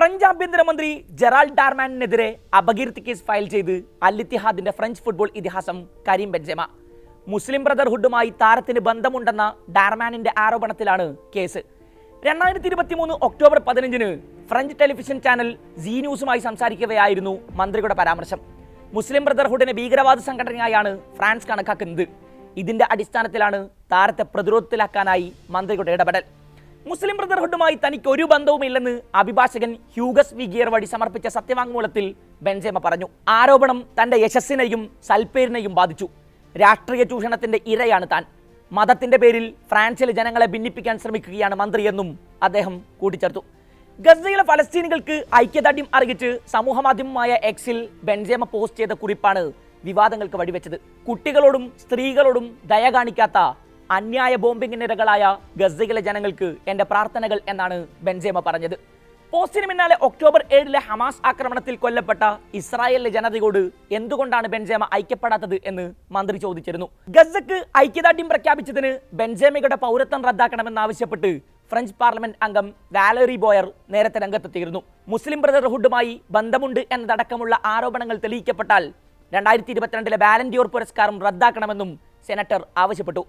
French ആഭ്യന്തരമന്ത്രി Gerald ഡാർമാനിനെതിരെ അപകീർത്തി കേസ് ഫയൽ ചെയ്ത് അൽ ഇത്തിഹാദിന്റെ ഫ്രഞ്ച് ഫുട്ബോൾ ഇതിഹാസം കരീം ബെൻജെമ മുസ്ലിം ബ്രദർഹുഡുമായി താരത്തിന് ബന്ധമുണ്ടെന്ന ഡാർമാനിന്റെ ആരോപണത്തിലാണ് കേസ്. രണ്ടായിരത്തി ഇരുപത്തി മൂന്ന് ഒക്ടോബർ പതിനഞ്ചിന് ഫ്രഞ്ച് ടെലിവിഷൻ ചാനൽ സീ ന്യൂസുമായി സംസാരിക്കവെയായിരുന്നു മന്ത്രിയുടെ പരാമർശം. മുസ്ലിം ബ്രദർഹുഡിനെ ഭീകരവാദ സംഘടനയായാണ് ഫ്രാൻസ് കണക്കാക്കുന്നത്. ഇതിന്റെ അടിസ്ഥാനത്തിലാണ് താരത്തെ പ്രതിരോധത്തിലാക്കാനായി മന്ത്രിയുടെ ഇടപെടൽ. മുസ്ലിം ബ്രദർഹുഡുമായി തനിക്ക് ഒരു ബന്ധവുമില്ലെന്ന് അഭിഭാഷകൻ ഹ്യൂഗസ് വിഗിയർ വഴി സമർപ്പിച്ച സത്യവാങ്മൂലത്തിൽ ബെൻസേമ പറഞ്ഞു. ആരോപണം തന്റെ യശസ്സിനെയും സൽപ്പേരിനെയും ബാധിച്ചു. രാഷ്ട്രീയ ചൂഷണത്തിന്റെ ഇരയാണ് താൻ. മതത്തിന്റെ പേരിൽ ഫ്രാൻസിലെ ജനങ്ങളെ ഭിന്നിപ്പിക്കാൻ ശ്രമിക്കുകയാണ് മന്ത്രിയെന്നും അദ്ദേഹം കൂട്ടിച്ചേർത്തു. ഗസയിലെ ഫലസ്തീനികൾക്ക് ഐക്യദാർഢ്യം അറിയിച്ച് സമൂഹമാധ്യമമായ എക്സിൽ ബെൻസേമ പോസ്റ്റ് ചെയ്ത കുറിപ്പാണ് വിവാദങ്ങൾക്ക് വഴിവെച്ചത്. കുട്ടികളോടും സ്ത്രീകളോടും ദയ കാണിക്കാത്ത അന്യായ ബോംബിങ്ങിനിരകളായ ഗസ്സയിലെ ജനങ്ങൾക്ക് എന്റെ പ്രാർത്ഥനകൾ എന്നാണ് ബെൻസേമ പറഞ്ഞത്. പോസ്റ്റിന് പിന്നാലെ ഒക്ടോബർ ഏഴിലെ ഹമാസ് ആക്രമണത്തിൽ കൊല്ലപ്പെട്ട ഇസ്രായേലിലെ ജനതയോട് എന്തുകൊണ്ടാണ് ബെൻജേമ ഐക്യപ്പെടാത്തത് എന്ന് മന്ത്രി ചോദിച്ചിരുന്നു. ഗസക്ക് ഐക്യദാർഢ്യം പ്രഖ്യാപിച്ചതിന് ബെൻജേമയുടെ പൗരത്വം റദ്ദാക്കണമെന്നാവശ്യപ്പെട്ട് ഫ്രഞ്ച് പാർലമെന്റ് അംഗം വാലറി ബോയർ നേരത്തെ രംഗത്തെത്തിയിരുന്നു. മുസ്ലിം ബ്രദർഹുഡുമായി ബന്ധമുണ്ട് എന്നതടക്കമുള്ള ആരോപണങ്ങൾ തെളിയിക്കപ്പെട്ടാൽ രണ്ടായിരത്തി ഇരുപത്തിരണ്ടിലെ വാലന്റിയോർ പുരസ്കാരം റദ്ദാക്കണമെന്നും സെനറ്റർ ആവശ്യപ്പെട്ടു.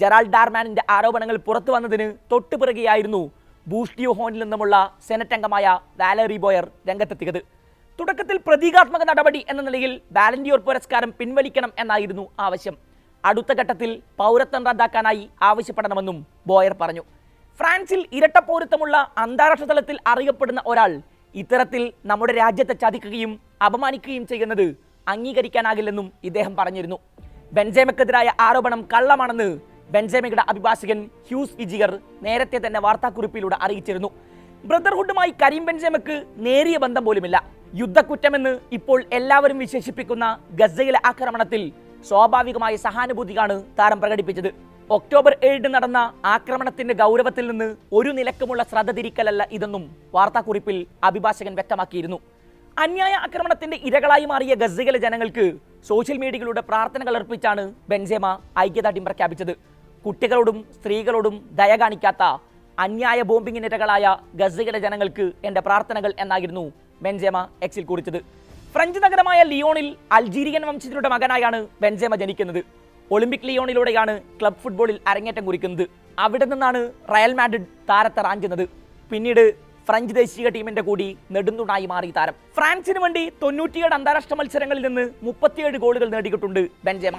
ജെറാൾഡ് ഡാർമാനിന്റെ ആരോപണങ്ങൾ പുറത്തു വന്നതിന് തൊട്ടുപിറകെയായിരുന്നു ബൂഷ്ടിയോ ഹോണിൽ നിന്നുമുള്ള സെനറ്റ് അംഗമായ വാലറി ബോയർ രംഗത്തെത്തിയത്. തുടക്കത്തിൽ പ്രതീകാത്മക നടപടി എന്ന നിലയിൽ വാലന്റിയോർ പുരസ്കാരം പിൻവലിക്കണം എന്നായിരുന്നു ആവശ്യം. അടുത്ത ഘട്ടത്തിൽ പൗരത്വം റദ്ദാക്കാനായി ആവശ്യപ്പെടണമെന്നും ബോയർ പറഞ്ഞു. ഫ്രാൻസിൽ ഇരട്ട പൗരത്വമുള്ള അന്താരാഷ്ട്ര തലത്തിൽ അറിയപ്പെടുന്ന ഒരാൾ ഇത്തരത്തിൽ നമ്മുടെ രാജ്യത്തെ ചതിക്കുകയും അപമാനിക്കുകയും ചെയ്യുന്നത് അംഗീകരിക്കാനാകില്ലെന്നും ഇദ്ദേഹം പറഞ്ഞിരുന്നു. ബെൻജേമക്കെതിരായ ആരോപണം കള്ളമാണെന്ന് ബെൻജേമയുടെ അഭിഭാഷകൻ ഹ്യൂസ് വിജിയർ നേരത്തെ തന്നെ വാർത്താക്കുറിപ്പിലൂടെ അറിയിച്ചിരുന്നു. ബ്രദർഹുഡുമായി കരീം ബെൻജേമക്ക് നേരിയ ബന്ധം പോലുമില്ല. യുദ്ധക്കുറ്റമെന്ന് ഇപ്പോൾ എല്ലാവരും വിശേഷിപ്പിക്കുന്ന ഗസയിലെ ആക്രമണത്തിൽ സ്വാഭാവികമായ സഹാനുഭൂതിയാണ് താരം പ്രകടിപ്പിച്ചത്. ഒക്ടോബർ ഏഴിന് നടന്ന ആക്രമണത്തിന്റെ ഗൗരവത്തിൽ നിന്ന് ഒരു നിലക്കുമുള്ള ശ്രദ്ധ തിരിക്കലല്ല ഇതെന്നും വാർത്താക്കുറിപ്പിൽ അഭിഭാഷകൻ വ്യക്തമാക്കിയിരുന്നു. അന്യായ ആക്രമണത്തിന്റെ ഇരകളായി മാറിയ ഗസയിലെ ജനങ്ങൾക്ക് സോഷ്യൽ മീഡിയയിലൂടെ പ്രാർത്ഥനകൾ അർപ്പിച്ചാണ് ബെൻസേമ ഐക്യദാർഢ്യം പ്രഖ്യാപിച്ചത്. കുട്ടികളോടും സ്ത്രീകളോടും ദയ കാണിക്കാത്ത അന്യായ ബോംബിങ്ങിനിരകളായ ഗസയിലെ ജനങ്ങൾക്ക് എന്റെ പ്രാർത്ഥനകൾ എന്നായിരുന്നു ബെൻജേമ എക്സിൽ കുറിച്ചത്. ഫ്രഞ്ച് നഗരമായ ലിയോണിൽ അൾജീരിയൻ വംശജരുടെ മകനായാണ് ബെൻജേമ ജനിക്കുന്നത്. ഒളിമ്പിക് ലിയോണിലൂടെയാണ് ക്ലബ് ഫുട്ബോളിൽ അരങ്ങേറ്റം കുറിക്കുന്നത്. അവിടെ നിന്നാണ് റയൽ മാഡ്രിഡ് താരത്തെ റാഞ്ചുന്നത് പിന്നീട് ഫ്രഞ്ച് ദേശീയ ടീമിന്റെ കൂടി നെടുന്തുണായി മാറി താരം. ഫ്രാൻസിന് വേണ്ടി തൊണ്ണൂറ്റിയേഴ് അന്താരാഷ്ട്ര മത്സരങ്ങളിൽ നിന്ന് മുപ്പത്തിയേഴ് ഗോളുകൾ നേടിയിട്ടുണ്ട് ബെൻജേമ